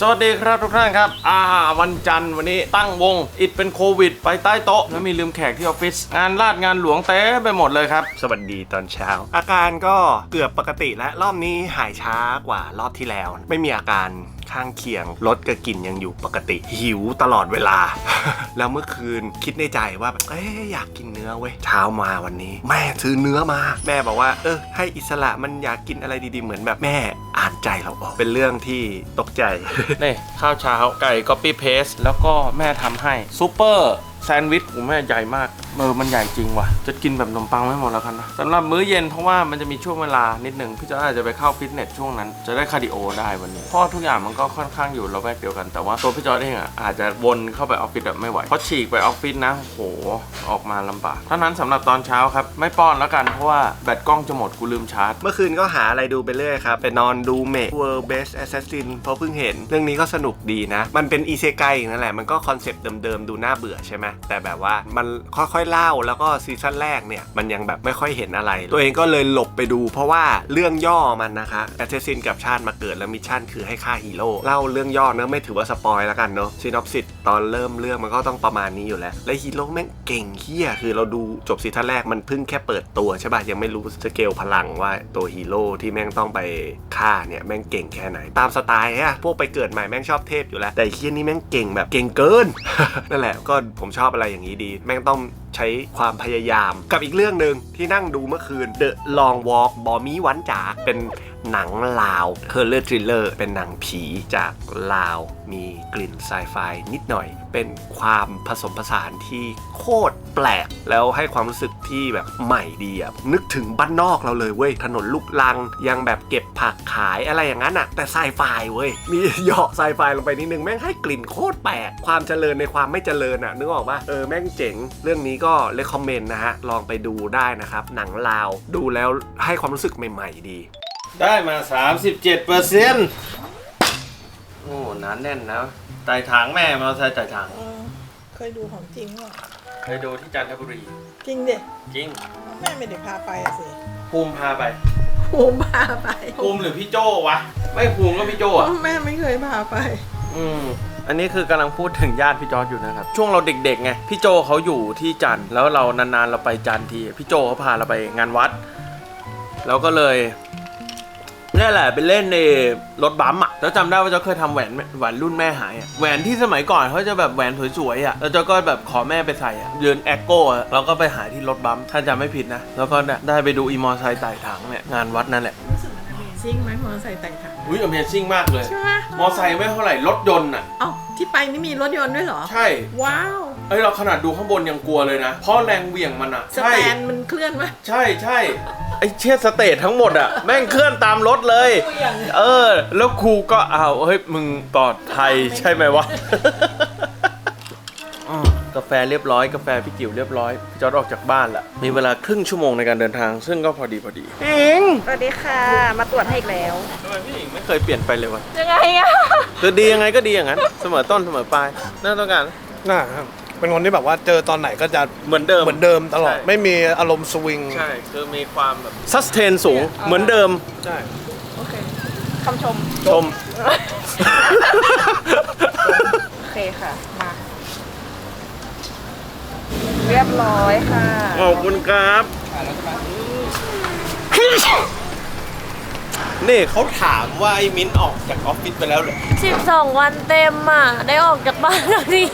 สวัสดีครับทุกท่านครับ อ่า วันจันทร์วันนี้ตั้งวง อิดเป็นโควิด ไปใต้โต๊ะ แล้วมีลืมแขกที่ออฟฟิศงานลาดงานหลวงเต้ไปหมดเลยครับ สวัสดีตอนเช้า อาการก็เกือบปกติและรอบนี้หายช้ากว่ารอบที่แล้ว ไม่มีอาการ ข้างเคียงรสกับกลิ่นยังอยู่ปกติ หิวตลอดเวลา แล้วเมื่อคืนคิดในใจว่าแบบเอ้ยอยากกินเนื้อเว้ยเช้ามาวันนี้ แม่ซื้อเนื้อมา แม่บอกว่า เออ ให้อิสระมันอยากกินอะไรดีๆเหมือนแบบแม่อ่านใจเราออกเป็นเรื่องที่ตกใจนี่ข้าวเช้าไก่ก๊อปปี้เพสแล้วก็แม่ทำให้ซูเปอร์แซนด์วิชของแม่ใหญ่มาก เออมันใหญ่จริงว่ะ จะกินแบบขนมปังไม่หมดแล้วกันนะสำหรับมื้อเย็นเพราะว่ามันจะมีช่วงเวลานิดหนึ่งพี่จอยอาจจะไปเข้าฟิตเนสช่วงนั้น จะได้คาร์ดิโอได้วันนี้เพราะทุกอย่างมันก็ค่อนข้างอยู่ระแวกเดียวกัน แต่ว่าตัวพี่จอยเองอะอาจจะวนเข้าไปออฟฟิศแบบไม่ไหว เพราะฉีกไปออฟฟิศนะโหออกมาลำบากเท่านั้นสำหรับตอนเช้าครับ ไม่ป้อนแล้วกันเพราะว่าแบตกล้องจะหมดกูลืมชาร์จ เมื่อคืนก็หาอะไรดูไปเรื่อยครับไปนอนดูเมก World Best Assassin เพราะเพิ่งเห็น เรื่องนี้ก็สนุกดีนะ มันเป็นอีเซไกนั่นแหละมันก็คอนเซปต์เดิมๆดูน่าเบื่อใช่ไหมแต่แบบว่ามันค่อยๆเล่า แล้วก็ซีซั่นแรกเนี่ยมันยังแบบไม่ค่อยเห็นอะไร ตัวเองก็เลยหลบไปดู เพราะว่าเรื่องย่อมันนะคะ Assassin กับชาติมาเกิดแล้วมิชชั่นคือให้ฆ่าฮีโร่เล่าเรื่องย่อเนอะไม่ถือว่าสปอยแล้วกันเนอะซีนอปซิสตอนเริ่มเรื่องมันก็ต้องประมาณนี้อยู่แล้ว และฮีโร่แม่งเก่งเฮี้ยคือเราดูจบซีซั่นแรกมันเพิ่งแค่เปิดตัวใช่ป่ะยังไม่รู้สเกลพลังว่าตัวฮีโร่ที่แม่งต้องไปฆ่าเนี่ยแม่งเก่งแค่ไหน ตามสไตล์อะพวกไปเกิดใหม่แม่งชอบเทพอยู่แล้ว แต่เฮี้ยนี่แม่งเก่งแบบเก่งเกิน นั่นแหละก็ผมชอบอะไรอย่างนี้ดี แม่งต้องใช้ความพยายาม กับอีกเรื่องหนึ่งที่นั่งดูเมื่อคืน The Long Walk บอมีวันจ๋าเป็น หนังลาวเคอร์เลอร์ทริลเลอร์เป็นหนังผีจากลาว มีกลิ่นไซไฟนิดหน่อย เป็นความผสมผสานที่โคตรแปลก แล้วให้ความรู้สึกที่แบบใหม่ดีอะนึกถึงบ้านนอกเราเลยเว้ย ถนนลูกลังยังแบบเก็บผักขายอะไรอย่างนั้นอะแต่ไซไฟเว้ย มีเหยาะไซไฟลงไปนิดนึง แม่งให้กลิ่นโคตรแปลก ความเจริญในความไม่เจริญอะนึกออกปะเออแม่งเจ๋ง เรื่องนี้ก็เลคคอมเมนต์นะฮะลองไปดูได้นะครับหนังลาวดูแล้วให้ความรู้สึกใหม่ ๆ ดี ได้มา37เปอร์เซ็นต์โอ้หนานแน่นนะไต่ถางแม่มาใส่ไต่ถางเออเคยดูของจริงว่ะเคยดูที่จันทบุรี จริงดิจริงแม่ไม่ได้พาไปอะสิภูมิพาไป ภูมิพาไปภูมิหรือพี่โจวะ ไม่ภูมิก็พี่โจอะแม่ไม่เคยพาไปอืมอันนี้คือกำลังพูดถึงญาติพี่จอร์จอยู่นะครับ ช่วงเราเด็กๆไงพี่โจเขาอยู่ที่จันทร์แล้วเรานานๆเราไปจันทร์ทีพี่โจเขาพาเราไปงานวัด แล้วก็เลย นี่แหละไปเล่นในรถบัมป์อะแล้วจำได้ว่าเจ้าเคยทำแหวนแหวนรุ่นแม่หายอะแหวนที่สมัยก่อนเขาจะแบบแหวนสวยๆอะแล้วเจ้าก็แบบขอแม่ไปใส่อะยืนแอคโก้อะเราก็ไปหาที่รถบัมป์ถ้าจำไม่ผิดนะ แล้วก็ได้ไปดูอีมอไซค์ไต่ถังเนี่ยงานวัดนั่นแหละรู้สึกมันเมซิ่งไหมมอเตอร์ไซค์แต่งถังอุ้ย Amazing มากเลย ใช่ไหมมอไซค์ไม่เท่าไหร่รถยนต์อะ เอ้าที่ไปนี่มีรถยนต์ด้วยเหรอ ใช่ ว้าว เอ้ยเราขนาดดูข้างบนยังกลัวเลยนะ เพราะแรงเหวี่ยงมันอะสใช่ แตนมันเคลื่อนไหมใช่ใช่ไอ้เชี่ยสเตททั้งหมดอะแม่งเคลื่อนตามรถเลยตัวอย่างเออ แล้วครูก็อ้าวเฮ้ย มึงปลอดภัยใช่ไหมวะ อืมกาแฟเรียบร้อยกาแฟพี่จิ๋วเรียบร้อยพี่จอร์ดออกจากบ้านละมีเวลาครึ่งชั่วโมงในการเดินทาง ซึ่งก็พอดีพอดีเองสวัสดีค่ะ มาตรวจให้อีกแล้ว ทำไมพี่หญิงไม่เคยเปลี่ยนไปเลยวะยังไงอะคือดียังไงก็ดีอย่างนั้น เสมอต้นเสมอปลายน่าต้องการน่าครับ เป็นคนที่แบบว่าเจอตอนไหนก็จะเหมือนเดิมเหมือนเดิมตลอด ใช่ ไม่มีอารมณ์สวิง ใช่ คือมีความแบบ sustain สูงเหมือนเดิมใช่ โอเคคำชม ชม โอเคค่ะ มา เรียบร้อยค่ะ ขอบคุณครับ นี่เขาถามว่าไอ้มิ้นออกจากออฟฟิศไปแล้วเหรอ12 วันเต็มอะ ได้ออกจากบ้านทันที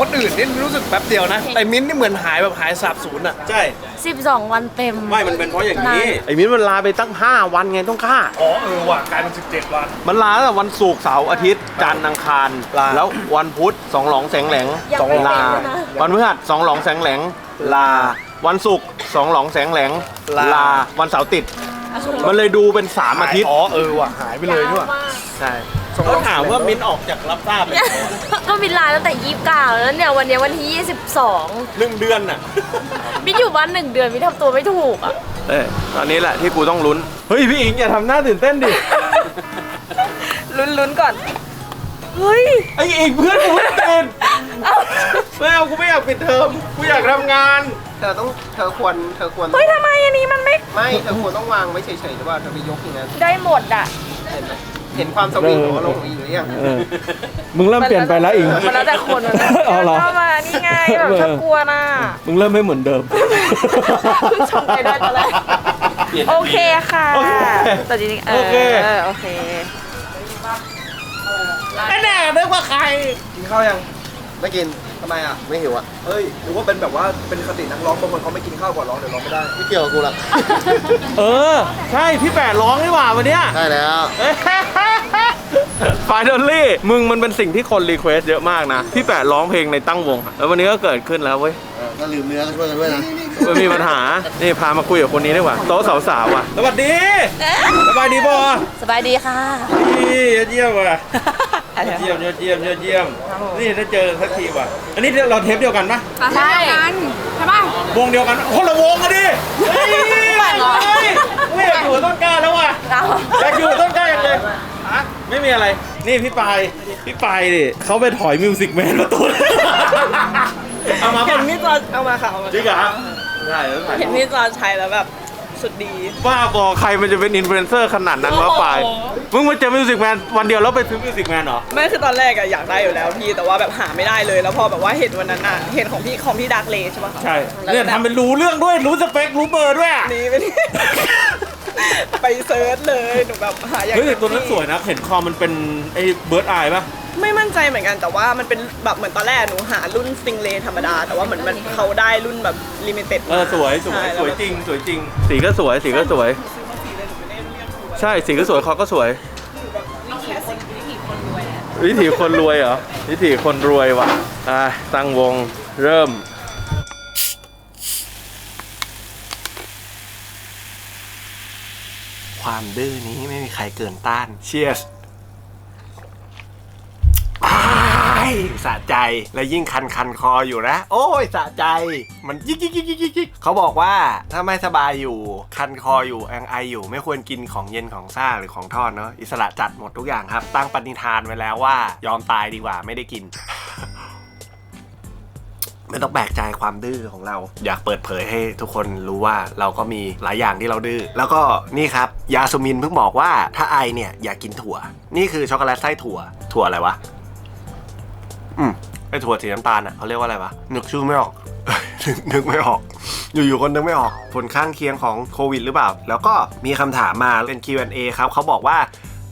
คนอื่นนี่รู้สึกแป๊บเดียวนะ แต่มิ้นท์นี่เหมือน12หายแบบหายสาบสูญอะ ใช่ 12 วันเต็ม ไม่มันเป็นเพราะอย่างนี้นานไอ้มิ้นมันลาไปตั้ง 5 วันไงต้องฆ่า อ๋อเออว่ะกลายเป็น17 วัน มันลาตั้งแต่วันศุกร์เสาร์อาทิตย์จันทร์อังคารลาแล้ววันพุธสองหลองแสงแหลงยังสองไม่ลาเต็มเลยนะวันพฤหัสสองหลองแสงแหลงลา วันศุกร์สองหลองแสงแหลงลา วันเสาร์ติด มันเลยดูเป็น3อาทิตย์ อ๋อเออว่ะหายไปเลยด้วยใช่เขาถามว่ามิ้นออกจากรับทราบไปแล้วก็บินลาตั้งแต่29แล้วเนี่ยวันเนี้ยวันที่22หนึ่งเดือนน่ะบินอยู่บ้านหนึ่งเดือนบินทำตัวไม่ถูกอะเอ้ยตอนนี้แหละที่กูต้องลุ้น เฮ้ยพี่อิงอย่าทำหน้าตื่นเต้นดิ ลุ้นๆก่อน เฮ้ย ไอ้อิงเพื่อนกูไม่ติดไม่เอากูไม่อยากปิดเทอม กูอยากทำงาน เธอต้องเธอควรเธอควรเฮ้ยทำไมอันนี้มันไม่ไม่เธอควรต้องวางไว้เฉยๆหรือว่าเธอไปยกอย่างนั้นได้หมดอะเห็นไหมเห็นความสวีทของอารมณ์ของอีกหรือยังเออมึงเริ่มเปลี่ยนไปแล้วอิง มันแล้วแต่คนมันเอาเหรอ เข้ามานี่ไงแบบถ้ากลัวน่ะ มึงเริ่มไม่เหมือนเดิม เพิ่งชมไปด้วยตอนแรกโอเคค่ะโอเคแต่จริงๆเอโออเคโอเค แน่นึกว่าใครกินข้าวยังไม่กิน ทำไมอะ ไม่หิวอะ เฮ้ยหรือว่าเป็นแบบว่าเป็นคตินักร้องบางคนเขาไม่กินข้าวก่อนร้องเดี๋ยวร้องไม่ได้ ไม่เกี่ยวกับกูหรอกเออ ใช่พี่แปดร้องนี่หว่าวันเนี้ยใช่แล้ว ฟายดอลลี่ มึงมันเป็นสิ่งที่คนรีเควสเยอะมากนะ พี่แปดร้องเพลงในตั้งวงอะแล้ววันนี้ก็เกิดขึ้นแล้วเว้ย ก็ลืมเนื้อก็ช่วยกันด้วยนะ ไม่มีปัญหา นี่พามาคุยกับคนนี้ดีกว่า โต๊ะสาวๆอะ สวัสดี สบายดีป่ะสบายดีค่ะนี่ยอดเยี่ยมว่ะยอดเยี่ยมยอดเยี่ยมยอดเยี่ยม นี่ได้เจอสักทีว่ะ อันนี้เราเทปเดียวกันปะใช่วงเดียวกันคนละวงกันดิเฮ้ยเฮ้ยไม่อยากอยู่กับต้นกล้าแล้วว่ะเอาอยากอยู่กับต้นกล้าอย่างเลยไม่มีอะไร นี่พี่ปาย พี่ปายดิเขาไปถอยมิวสิกแมนมาตัว เอามาเห็ป่ะนพี่จอนเอามาค่ะเอามาจริงเหรอได้แล้วถ่ายเห็นพี่จอนใช้แล้วแบบสุดดี บ้าบอใครมันจะเป็นอินฟลูเอนเซอร์ขนาดนั้นวะปาย โอ้โห มึงมาเจอมิวสิกแมนวันเดียวแล้วไปซื้อมิวสิกแมนเหรอ ไม่คือตอนแรกอะอยากได้อยู่แล้วพี่ แต่ว่าแบบหาไม่ได้เลย แล้วพอแบบว่าเห็นวันนั้นอะเห็นของพี่ของพี่ดักเลใช่ปะใช่เนี่ยทำเป็นรู้เรื่องด้วย รู้สเปค รู้เบอร์ด้วยอะนี่ไปนี่ ไปเซิร์ชเลย หนูแบบหาอย่างเฮ้ยแต่ตัวนั้นสวยนะ เห็นคอมันเป็นไอ้เบิร์ดอายป่ะ ไม่มั่นใจเหมือนกันแต่ว่ามันเป็นแบบเหมือนตอนแรกหนูหารุ่นสติงเลธรรมดา แต่ว่าเหมือนมันเขาได้รุ่นแบบลิมิเต็ดเออสวยสวยสวยจริงสวยจริง สีก็สวยสีก็สวย ใช่สีก็สวยคอก็สวยวิถีคนรวยเหรอวิถีคนรวยว่ะอะตั้งวงเริ่มความดื้อนี้ไม่มีใครเกินต้าน เชียร์ สะใจ และยิ่งคันคันคออยู่นะ โอ้ยสะใจ มันยิกยิกยิกยิกยิกยิกเขาบอกว่าถ้าไม่สบายอยู่คันคออยู่แองไออยู่ไม่ควรกินของเย็นของซ่าหรือของทอดเนาะอิสระจัดหมดทุกอย่างครับ ตั้งปณิธานไว้แล้วว่ายอมตายดีกว่าไม่ได้กินไม่ต้องแปลกใจความดื้อของเรา อยากเปิดเผยให้ทุกคนรู้ว่าเราก็มีหลายอย่างที่เราดื้อแล้วก็นี่ครับยาสุมินเพิ่งบอกว่าถ้าไอเนี่ยอย่ากกินถั่ว นี่คือช็อกโกแลตไส้ถั่ว ถั่วอะไรวะ อืมไอถั่วสีน้ำตาลอะเขาเรียกว่าอะไรวะนึกชื่อไม่ออกนึกนึกไม่ออก อยู่ๆคนนึกไม่ออก ผลข้างเคียงของโควิด หรือเปล่า แล้วก็มีคำถามมาเป็น Q&A ครับเขาบอกว่า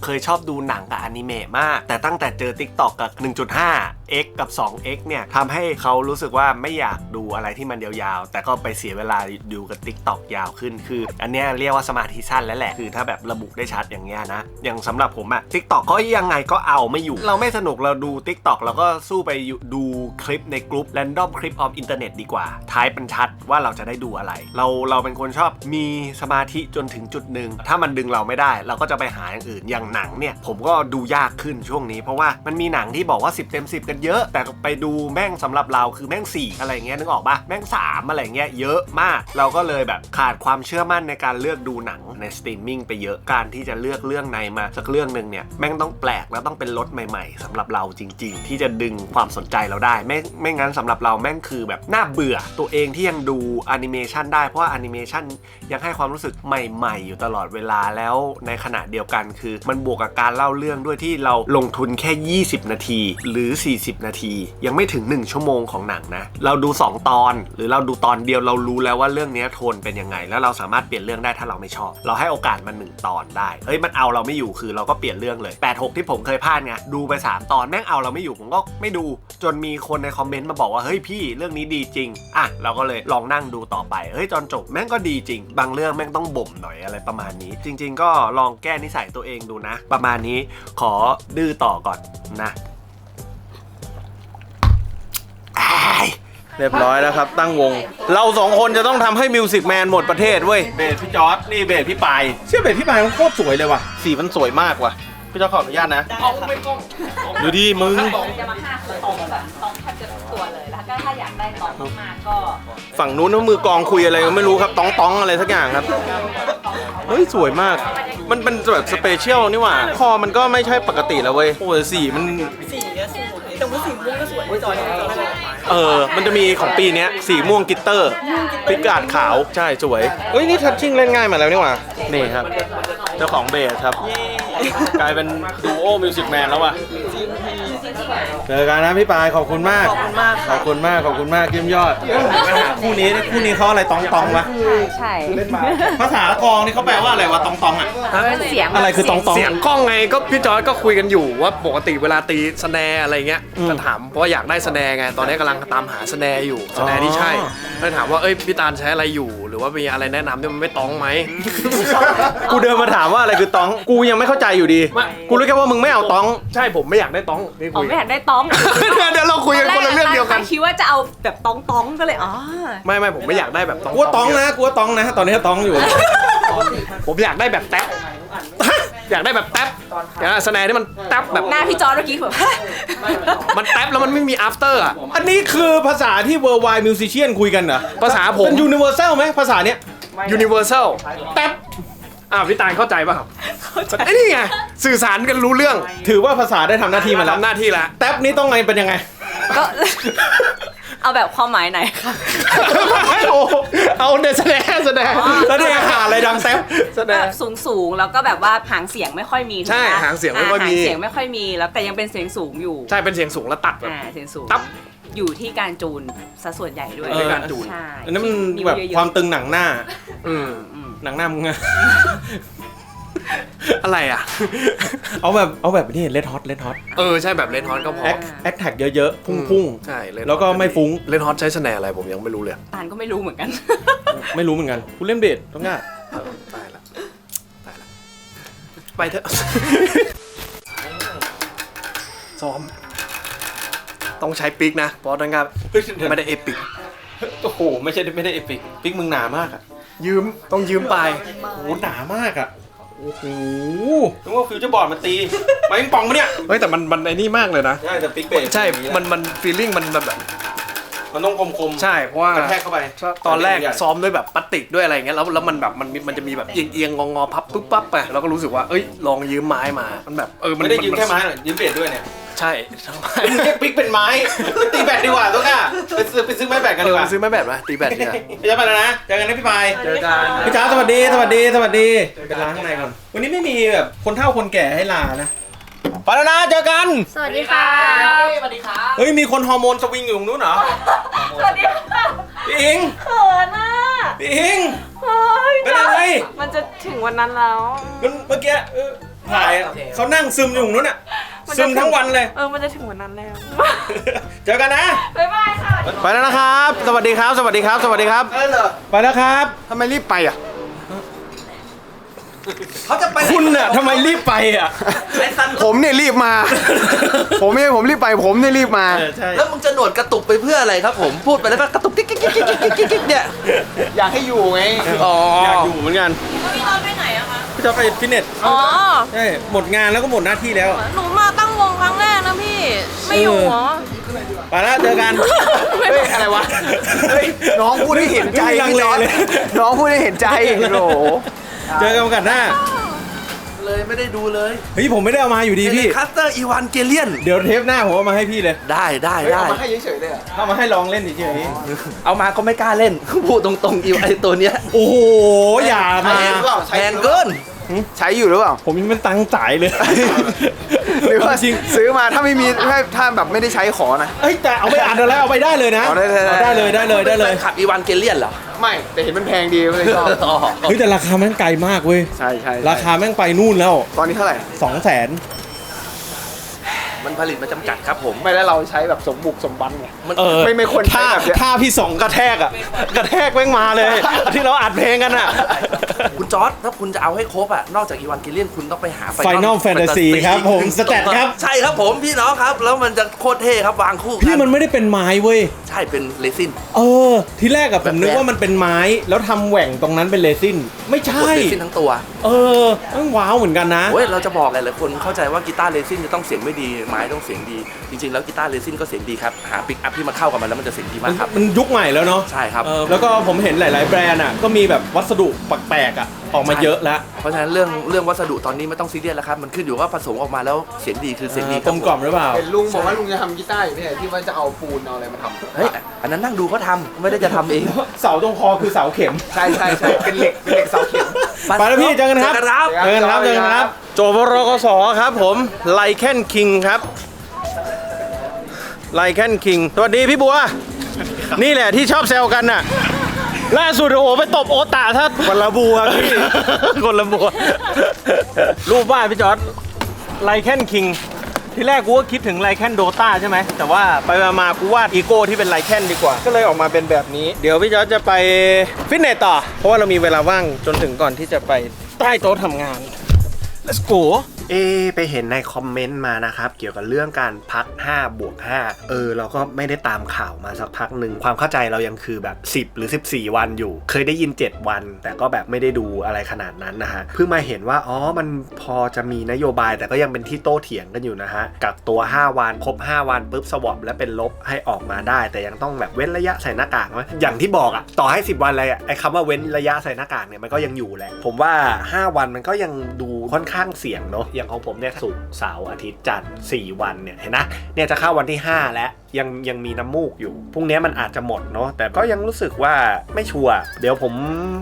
เคยชอบดูหนังกับอนิเมะมาก แต่ตั้งแต่เจอ TikTok กับ 1.5 x กับ 2x เนี่ยทำให้เขารู้สึกว่าไม่อยากดูอะไรที่มันยาวๆ แต่ก็ไปเสียเวลาดูกับ TikTok ยาวขึ้น คือ อันเนี้ยเรียกว่าสมาธิสั้นแล้วแหละ คือถ้าแบบระบุได้ชัดอย่างเงี้ยนะ อย่างสำหรับผมอะ TikTok ก็ยังไงก็เอาไม่อยู่ เราไม่สนุกเราดู TikTok เราก็สู้ไปดูคลิปในกลุ่ม Random Clip of Internet ดีกว่า ท้ายเป็นชัดว่าเราจะได้ดูอะไร เราเราเป็นคนชอบมีสมาธิจนถึงจุดหนึ่งถ้ามันดึงเราไม่ได้ เราก็จะไปหาอย่างอื่นอย่างหนังเนี่ยผมก็ดูยากขึ้นช่วงนี้เพราะว่ามันมีหนังที่บอกว่า 10 เต็ม 10กันเยอะ แต่ไปดูแม่งสำหรับเราคือแม่ง 4 อะไรเงี้ยนึกออกปะแม่ง 3 อะไรเงี้ยเยอะมาก เราก็เลยแบบขาดความเชื่อมั่นในการเลือกดูหนังในสตรีมมิ่งไปเยอะการที่จะเลือกเรื่องในมาสักเรื่องหนึ่งเนี่ยแม่งต้องแปลกแล้วต้องเป็นรสใหม่ ๆสำหรับเราจริง ๆ ที่จะดึงความสนใจเราได้ไม่ไม่งั้นสำหรับเราแม่งคือแบบน่าเบื่อตัวเองที่ยังดูแอนิเมชันได้เพราะว่าแอนิเมชันยังให้ความรู้สึกใหม่ ๆ อยู่ตลอดเวลาแล้วในขณะเดียวกันคือ มันบวกกับการเล่าเรื่องด้วยที่เราลงทุนแค่ 20 นาที หรือ40 นาที ยังไม่ถึง 1 ชั่วโมงของหนังนะ เราดู 2 ตอน หรือเราดูตอนเดียวเรารู้แล้วว่าเรื่องนี้โทนเป็นยังไง แล้วเราสามารถเปลี่ยนเรื่องได้ถ้าเราไม่ชอบ เราให้โอกาสมันหนึ่งตอนได้เฮ้ยมันเอาเราไม่อยู่คือเราก็เปลี่ยนเรื่องเลย 86 ที่ผมเคยพลาดไงดูไป 3 ตอนแม่งเอาเราไม่อยู่ผมก็ไม่ดู จนมีคนในคอมเมนต์มาบอกว่าเฮ้ยพี่เรื่องนี้ดีจริงอะเราก็เลยลองนั่งดูต่อไปเฮ้ยตอนจบแม่งก็ดีจริง บางเรื่องแม่งต้องบ่มหน่อยอะไรประมาณนี้ จริง ๆ ก็ลองแก้นิสัยตัวเองดูนะ ประมาณนี้ขอดื้อต่อก่อนนะ เรียบร้อยแล้วครับตั้งวง เราสองคนจะต้องทำให้มิวสิกแมนหมดประเทศเว้ยเบสพี่จอร์ดนี่เบสพี่ปายเชื่อเบสพี่ปายมันโคตรสวยเลยว่ะสีมันสวยมากว่ะพี่จอร์ดขออนุญาตนะดูดิมึงจะมาห้าคนตรงแบบต้องแทบจะทุกตัวเลยแล้วก็ถ้าอยากได้ตองมากๆก็ฝั่งนู้นเขามือกองคุยอะไรก็ไม่รู้ครับต้องต้องอะไรสักอย่างครับเฮ้ยสวยมาก มันเป็นแบบสเปเชียลนี่หว่าคอมันก็ไม่ใช่ปกติแล้วเว้ยโอ้ยสีมันสีก็สวยแต่ว่าสีม่วงก็สวยพี่จอยจอย เออ มันจะมีของปีเนี้ยสีม่วงกิตเตอร์พิกาดขาว ใช่สวยเฮ้ยนี่ทัชชิ่งเล่นง่ายมาแล้วนี่หว่า นี่ครับ เจ้าของเบสครับเย้กลายเป็นดูโอมิวสิกแมนแล้วว่ะ เจอกันนะพี่ปายขอบคุณมาก ขอบคุณมากขอบคุณมากขอบคุณมากเยี่ยมยอดปัญหาคู่นี้นี่คู่นี้เขาอะไรตองตองวะใช่ภาษากองนี่เขาแปลว่าอะไรวะตองตองอะเสียงอะไรคือตองตองเสียงกล้องไงก็พี่จอยก็คุยกันอยู่ว่าปกติเวลาตีสแนร์อะไรเงี้ยจะถามเพราะว่าอยากได้สแนร์ไงตอนนี้กำลังตามหาสแนร์อยู่สแนร์ที่ใช่เลยถามว่าเอ้ยพี่ตาลใช้อะไรอยู่ หรือว่ามีอะไรแนะนำที่มันไม่ต้องไหมกูเดินมาถามว่าอะไรคือตองกูยังไม่เข้าใจอยู่ดีไม่กูรู้แค่ว่ามึงไม่เอาตอง ใช่ผมไม่อยากได้ต้องนี่อ๋อคุยไม่อยากได้ต้องเดี๋ยวเดี๋ยวเราคุยกันคนละเรื่องเดียวกัน คิดว่าจะเอาแบบต้องต้องก็เลยอ๋อไม่ไม่ผมไม่อยากได้แบบต้องกูว่าตองนะกูว่าตองนะ ตอนนี้ตองอยู่ ผมอยากได้แบบแท็บอยากได้แบบแท็บอยากได้สแนร์ที่มันแท็บแบบหน้าพี่จอร์ดเมื่อกี้แบบมันแท็บแล้วมันไม่มี after อะอันนี้คือภาษาที่ worldwide musician คุยกันเหรอภาษาผมเป็น universal ไหมภาษาเนี้ย universal แท็บ อ่าพี่ตาลเข้าใจป่ะครับไอ้นี่ไงสื่อสารกันรู้เรื่อง ถือว่าภาษาได้ทำหน้าที่มาแล้วทำหน้าที่แล้วแท็บนี้ต้องไงเป็นยังไง ก็ เอาแบบความหมายไหนคะ โอ้เอาเดแสดงแสดงแล้วเนี่ยหาอะไรดังแท็บแสดแบง บสูงสูงๆแล้วก็แบบว่าหางเสียงไม่ค่อยมีใช่ถูกปะหางเสียงไม่ค่อยมี หางเสียงไม่ค่อยมีแล้วแต่ยังเป็นเสียงสูงอยู่ใช่เป็นเสียงสูงแล้วตัดแบบ อ่าเสียงสูงตับ อยู่ที่การจูนซะส่วนใหญ่ด้วยเออการจูน ใช่อันนั้นมันนิ้วแบบเยอะๆความตึงหนังหน้า อืม หนังหน้ามึงอะ อะไรอะ เอาแบบเอาแบบนี้เลดฮอตเลดฮอตเออใช่แบบเลนฮอตก็พอแอคแอคแท็กเยอะๆ พุ่ง ใช่ Red ๆแล้วก็ Hot ไม่ฟุ้ง เลนฮอตใช้สแนร์อะไรผมยังไม่รู้เลยตาลก็ไม่รู้เหมือนกันไม่รู้เหมือนกันกูเล่นเบสต้องง่ายเออตายละตายละไปเถอะ ซ้อม ต้องใช้ปิกนะเพราะนั่นก็ไม่ได้เอปิก โอ้โห ไม่ใช่ไม่ได้เอพิกปิกมึงหนามากอะ ยืมต้องยืมไปโอ้โหหนามากอะโอ้โหนึกว่าฟิวเจอร์บอร์ดมันตีไม้ปิงปองปะเนี่ยเฮ้ยแต่มันมันไอ้นี่มากเลยนะ ใช่แต่ปิกเบสใช่มันมันฟีลลิ่งมันแบบ มันต้องคมๆใช่เพราะว่ากระแทกเข้าไป ตอนแรกใหญ่ซ้อมด้วยแบบพลาสติกด้วยอะไรอย่างเงี้ยแล้วแล้วมันแบบมันมีมันจะมีแบบเอียงเอียงงองอพับปุ๊บปั๊บไปเราก็รู้สึกว่าเอ้ยลองยืมไม้มา มันแบบเออมันไม่ได้ยืมแค่ไม้หรอกยืมเบสด้วยเนี่ย ใช่ทั้งไม้มึงเรียกปิกเป็นไม้ไปตีแบตดีกว่าตุ๊กอะไปซื้อไปซื้อไม้แบตกันเอดีอกว่าซื้อไม้แบตมาตีแบตเนี่ยพี่จ้าไปแล้วนะเจอกันนะพี่ปายเจอกันพี่จ้าสวัสดีสวัสดีสวัสดีเป็นร้านข้างในก่อน วันนี้ไม่มีแบบคนเฒ่าคนแก่ให้ลานะไปแล้วนะเจอกันสวัสดีค่ะเฮ้ยมีคนฮอร์โมนสวิงอยู่ตรงนู้นเหรอสวัสดีค่ะพี่อิงเขินอะพี่อิงเฮ้ยเป็นอะไรมันจะถึงวันนั้นแล้ว มันเมื่อกี้เออถ่ายอะเขานั่งซึมอยู่ตรงนู้นอะ ซึมทั้งวันเลย เออ มันจะถึงวันนั้นแล้ว เจอกันนะ บ๊ายบายค่ะ ไปแล้วนะครับ สวัสดีครับ สวัสดีครับ สวัสดีครับไปแล้วครับ ทำไมรีบไปอะ เขาจะไปคุณน่ะทำไมรีบไปอะผมเนี่ยรีบมา ผมไม่ผมรีบไป ผมเนี่ยรีบมา ใช่ แล้วมึงจะหนวดกระตุกไปเพื่ออะไรครับ ผมพูดไปแล้วก็กระตุกกิ๊กกิ๊กกิ๊กกิ๊กกิ๊กกิ๊กเนี่ยอยากให้อยู่ไง อ๋ออยากอยู่เหมือนกันพี่จอไปไหนอะคะพี่ จะไปฟิตเนสอ๋อ ใช่หมดงานแล้วก็หมดหน้าที่แล้ว หนูมาตั้งวงครั้งแรกนะพี่ ไม่อยู่เหรอ ไปแล้วเจอกัน เฮ้ยอะไรวะเฮ้ยน้องพูดให้เห็นใจไม่มีลังพี่เลจอร์จเลยน้องพูดให้เห็นใจโอ้โหเจอกันกันหน้า เลยไม่ได้ดูเลยเฮ้ยผมไม่ได้เอามาอยู่ดีพี่ คัสเตอร์อีวานเกเลียน เดี๋ยวเทปหน้าผมเอามาให้พี่เลย ได้ได้ได้ มาให้เฉยๆเลยอะเอามาให้ลองเล่นเฉยเอามาก็ไม่กล้าเล่น พูดตรงๆอีไอตัวเนี้ยๆโอ้โหอย่ามา แพงเกิน ใช้อยู่หรือเปล่า ผมยังไม่ตังค์จ่ายเลย หรือว่าจริงซื้อมาถ้าไม่มีถ้าถ้าแบบไม่ได้ใช้ขอนะ เอ้ยแต่เอาไปอ่านแล้วเอาไปได้เลยนะเอาได้ได้ได้ เอาได้เลยได้เลยได้เลยขับอีวานเกเลียนเหรอไม่ แต่เห็นมันแพงดีก็เลยชอบอ๋อเฮ้ยแต่ราคาแม่งไกลมากเว้ย ใช่ใช่ราคาแม่งไปนู่นแล้วตอนนี้เท่าไหร่ สองแสน มันผลิตมาจำกัดครับผม ไม่แล้วเราใช้แบบสมบุกสมบันไงมันเออไม่ไม่ควรใช้ถ้าแบบเนี้ยถ้าพี่สองกระแทกอะ กระแทกแม่งมาเลย ที่เราอัดเพลงกันอะ คุณจอร์ดถ้าคุณจะเอาให้ครบอะ นอกจากอีวานเกเลียนคุณต้องไปหา Final Fantasy ครับผมสแตทครับ ใช่ครับผมพี่น้องครับ แล้วมันจะโคตรเท่ครับวางคู่กัพี่มันไม่ได้เป็นไม้เว้ย ใช่เป็นเลซิน เออ ทีแรกอะผมนึกว่ามันเป็นไม้ แล้วทำแหว่งตรงนั้นเป็นเรซิน ไม่ใช่เลซินทั้งตัวเออต้องว้าวเหมือนกันนะ โอ้ยเราจะบอกหลายๆคนเข้าใจว่ากีตาร์เลซินจะต้องเสียงไม่ดีไม้ต้องเสียงดี จริงๆ แล้วกีตาร์เลซินก็เสียงดีครับ หาปิกอัพที่มาเข้ากับมันแล้วมันจะเสียงดีมัมานกครับ มันยุคใหม่แล้วเนาะใช่ครับ เออแล้วก็ผมเห็นหลาย ๆ แบรนด์อะก็มีแบบวัสดุแปลกๆอะออกมาเยอะแล้วเพราะฉะนั้นเรื่องเรื่องวัสดุตอนนี้ไม่ต้องซีเรียสแล้วครับ มันขึ้นอยู่ว่าผสมออกมาแล้วเสียงดีคือเสียงดีคกลรับมกล่อมหรือเปล่า เห็นลุงบอกว่าลุงจะทำกีตาร์อยู่เนี่ยที่ว่าจะเอาปูนเอาอะไรมาทำเฮ้ยอันนั้นนั่งดูเขาทำไม่ได้จะทำเอง เสาตรงคอคือเสาเข็ม ใช่ใช่ใช่เป็นเหล็กเป็นเหล็กเสาเข็ม ไปแล้วพี่เจอกันครับเจอกันครับเจอกันครับเจอกันครับ โจบรกสครับผมไลแคนคิงครับไลแคนคิงสวัสดีพี่บัว นี่แหละที่ชอบแซวกันน่ะ ล่าสุดโอ้โหไปตบโอตาถ้าคนละบัวพี่ คนละบัว รูปวาดพี่จอร์ดไลแคนคิง ที่แรกกูก็คิดถึงไลแคนโดตาใช่ไหม แต่ว่าไปมาๆกูวาดอีโก้ที่เป็นไลแคนดีกว่า ก็เลยออกมาเป็นแบบนี้ เดี๋ยวพี่จอร์ดจะไปฟิตเนสต่อ เพราะว่าเรามีเวลาว่างจนถึงก่อนที่จะไปใต้โต๊ะทำงาน let's go เอไปเห็นในคอมเมนต์มานะครับ เกี่ยวกับเรื่องการพัก 5 บวก 5 เออ เราก็ไม่ได้ตามข่าวมาสักพักหนึ่งความเข้าใจเรายังคือแบบ 10 หรือ 14 วันอยู่ เคยได้ยิน 7 วัน แต่ก็แบบไม่ได้ดูอะไรขนาดนั้นนะฮะเพิ่งมาเห็นว่าอ๋อมันพอจะมีนโยบายแต่ก็ยังเป็นที่โต้เถียงกันอยู่นะฮะกักตัว 5 วันครบ 5 วันปุ๊บสวอปแล้วเป็นลบให้ออกมาได้ แต่ยังต้องแบบเว้นระยะใส่หน้ากากไว้อย่างที่บอกอะต่อให้ 10 วันอะไรอะไอ้คำว่าเว้นระยะใส่หน้ากากเนี่ยมันก็ยังอยู่แหละ ผมว่า 5 วันมันก็ยังดู ค่อนข้างเสี่ยงเนาะอย่างของผมเนี่ยสุกเสาร์อาทิตย์จันทร์4วันเนี่ยเห็นนะเนี่ยจะเข้าวันที่ 5 แล้ว ยังยังมีน้ำมูกอยู่ พรุ่งนี้มันอาจจะหมดเนาะ แต่ก็ยังรู้สึกว่าไม่ชัวร์ เดี๋ยวผม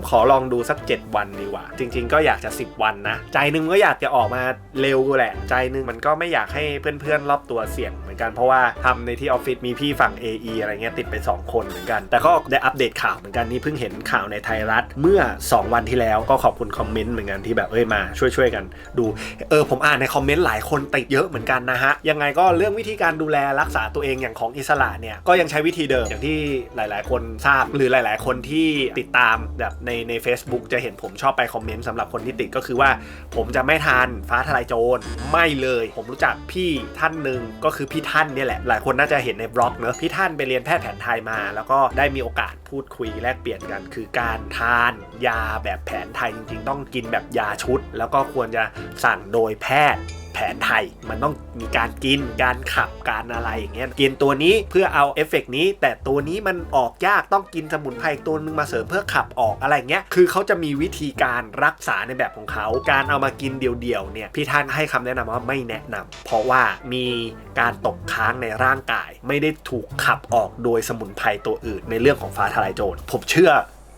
ขอลองดูสัก 7 วันดีกว่า จริง ๆ ก็อยากจะ 10 วันนะ ใจหนึงก็อยากจะออกมาเร็วแหละ ใจหนึงมันก็ไม่อยากให้เพื่อนๆรอบตัวเสี่ยงเหมือนกัน เพราะว่าทำในที่ออฟฟิศมีพี่ฝั่ง AE อะไรเงี้ยติดไป 2 คนเหมือนกัน แต่ก็ได้อัปเดตข่าวเหมือนกันนี่เพิ่งเห็นข่าวในไทยรัฐเมื่อ 2 วันที่แล้วก็ขอบคุณคอมเมนต์เหมือนกันที่แบบเอ้ยมาช่วยๆกันดูเออผมอ่านในคอมเมนต์หลายคนติดเยอะเหมือนกันนะฮะยังไงก็เรื่องวิธีการดูแลรักษาตัวเองอย่างของอิสระเนี่ยก็ยังใช้วิธีเดิมอย่างที่หลาย ๆ คนทราบหรือหลาย ๆ คนที่ติดตามแบบในใน Facebook จะเห็นผมชอบไปคอมเมนต์สำหรับคนที่ติดก็คือว่า ผมจะไม่ทานฟ้าทลายโจรไม่เลย ผมรู้จักพี่ท่านหนึ่งก็คือพี่ท่านเนี่ยแหละ หลายคนน่าจะเห็นในบล็อกเนอะพี่ท่านไปเรียนแพทย์แผนไทยมา แล้วก็ได้มีโอกาสพูดคุยแลกเปลี่ยนกัน คือการทานยาแบบแผนไทยจริง ๆ ต้องกินแบบยาชุด แล้วก็ควรจะสั่งโดยแพทย์ แผนไทย มันต้องมีการกินการขับการอะไรอย่างเงี้ยกินตัวนี้เพื่อเอาเอฟเฟกต์นี้แต่ตัวนี้มันออกยากต้องกินสมุนไพรตัวนึงมาเสริมเพื่อขับออกอะไรเงี้ยคือเขาจะมีวิธีการรักษาในแบบของเขา การเอามากินเดี่ยวๆเนี่ยพี่ท่านให้คำแนะนำว่าไม่แนะนำเพราะว่ามีการตกค้างในร่างกาย ไม่ได้ถูกขับออกโดยสมุนไพรตัวอื่น ในเรื่องของฟ้าทลายโจรผมเชื่อ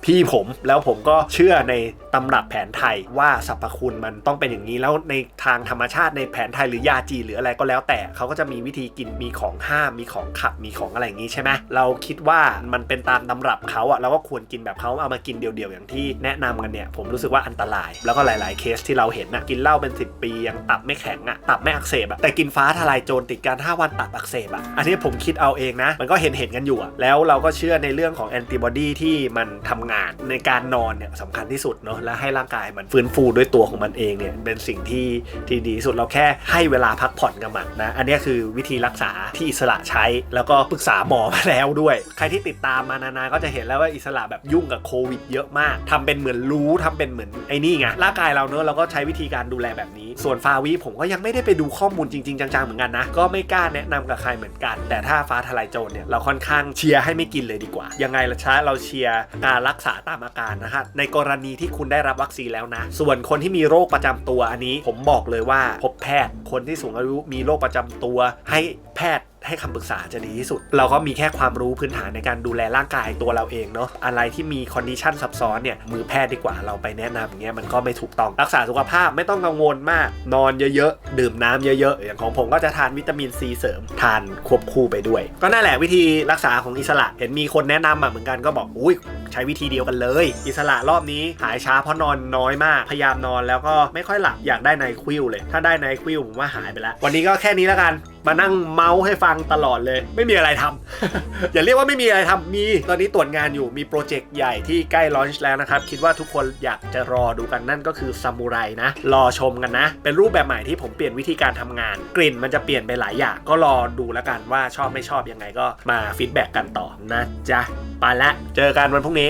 พี่ผมแล้วผมก็เชื่อใน ตำรับแผนไทยว่าสรรพคุณมันต้องเป็นอย่างนี้แล้วในทางธรรมชาติในแผนไทยหรือยาจีนหรืออะไรก็แล้วแต่เขาก็จะมีวิธีกินมีของห้ามมีของขับมีของอะไรอย่างนี้ใช่ไหมเราคิดว่ามันเป็นตามตำรับเขาอะเราก็ควรกินแบบเขาเอามากินเดียวๆอย่างที่แนะนำกันเนี่ยผมรู้สึกว่าอันตราย แล้วก็หลาย ๆเคสที่เราเห็นอะกินเหล้าเป็น 10 ปียังตับไม่แข็งอะตับไม่อักเสบอะแต่กินฟ้าทลายโจรติดการ5วันตับอักเสบอะอันนี้ผมคิดเอาเองนะ มันก็เห็นเห็นๆกันอยู่อะแล้วเราก็เชื่อในเรื่องของแอนติบอดีที่มันทำงานในการนอนเนี่ยสำคัญที่สุดเนาะและให้ร่างกายมันฟื้นฟูด้วยตัวของมันเองเนี่ยเป็นสิ่งที่ที่ดีที่สุดเราแค่ให้เวลาพักผ่อนกับมันนะอันนี้คือวิธีรักษาที่อิสระใช้แล้วก็ปรึกษาหมอมาแล้วด้วย ใครที่ติดตามมานานๆก็จะเห็นแล้วว่าอิสระแบบยุ่งกับโควิดเยอะมากทำเป็นเหมือนรู้ทำเป็นเหมือนไอ้นี่ไงร่างกายเราเนอะเราก็ใช้วิธีการดูแลแบบนี้ ส่วนฟาวิผมก็ยังไม่ได้ไปดูข้อมูลจริงๆจังๆเหมือนกันนะก็ไม่กล้าแนะนำกับใครเหมือนกัน แต่ถ้าฟ้าทลายโจรเนี่ยเราค่อนข้างเชียร์ให้ไม่กินเลยดีกว่า ยังไงล่ะช้าเราเชียร์การรักษาตามอาการนะฮะในกรณีที่คุณได้รับวัคซีนแล้วนะ ส่วนคนที่มีโรคประจำตัวอันนี้ ผมบอกเลยว่าพบแพทย์คนที่สูงอายุมีโรคประจำตัวให้แพทย์ให้คำปรึกษาจะดีที่สุด เราก็มีแค่ความรู้พื้นฐานในการดูแลร่างกายตัวเราเองเนาะอะไรที่มีคอนดิชันซับซ้อนเนี่ยมือแพทย์ดีกว่าเราไปแนะนำอย่างเงี้ยมันก็ไม่ถูกต้องรักษาสุขภาพไม่ต้องกังวลมาก นอนเยอะๆ ดื่มน้ำเยอะๆ อย่างของผมก็จะทานวิตามินซีเสริมทานควบคู่ไปด้วย ก็นั่นแหละวิธีรักษาของอิสระเห็นมีคนแนะนำมาเหมือนกันก็บอกอุ้ยใช้วิธีเดียวกันเลย อิสระรอบนี้หายช้าเพราะนอนน้อยมากพยายามนอนแล้วก็ไม่ค่อยหลับอยากได้ไนควิลเลย ถ้าได้ไนควิลผมว่าหายไปแล้ว วันนี้ก็แค่นี้แล้วกันมานั่งเมาส์ให้ฟังตลอดเลย ไม่มีอะไรทำอย่าเรียกว่าไม่มีอะไรทำมีตอนนี้ตรวจงานอยู่มีโปรเจกต์ใหญ่ที่ใกล้ลอนช์แล้วนะครับ คิดว่าทุกคนอยากจะรอดูกันนั่นก็คือซามูไรนะ รอชมกันนะ เป็นรูปแบบใหม่ที่ผมเปลี่ยนวิธีการทำงาน กลิ่นมันจะเปลี่ยนไปหลายอย่าง ก็รอดูแล้วกันว่าชอบไม่ชอบยังไงก็มาฟีดแบ็กกันต่อนะจ๊ะไปละเจอกันวันพรุ่งนี้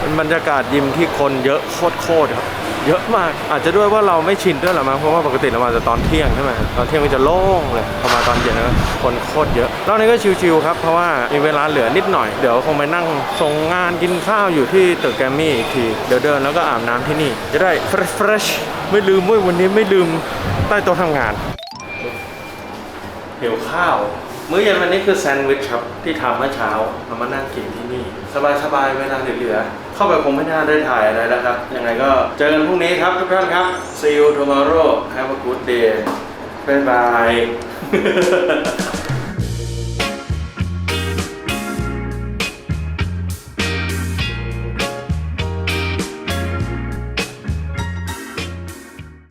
เป็นบรรยากาศยิมที่คนเยอะโคตรๆครับ เยอะมากอาจจะด้วยว่าเราไม่ชินด้วยหรือมั้งเพราะว่าปกติเรามาแต่ตอนเที่ยงใช่ไหมตอนเที่ยงมันจะโล่งเลยพอมาตอนเย็นนะคนโคตรเยอะรอบนี้ก็ชิวๆครับเพราะว่ามีเวลาเหลือนิดหน่อยเดี๋ยวคงไปนั่งส่งงานกินข้าวอยู่ที่ตึกแกรมมี่อีกทีเดี๋ยวเดินแล้วก็อาบน้ำที่นี่ จะได้เฟรชๆไม่ลืมเว้ยวันนี้ไม่ลืมใต้โต๊ะทำงานหิวข้าว มื้อเย็นวันนี้คือแซนด์วิชครับที่ทำเมื่อเช้าเรามานั่งกินที่นี่ สบายๆเวลาเหลือๆเข้าไปคงไม่น่าได้ถ่ายอะไรแล้วครับ ยังไงก็เจอกันพรุ่งนี้ครับทุกท่านครับ see you tomorrow have a good day บ๊ายบาย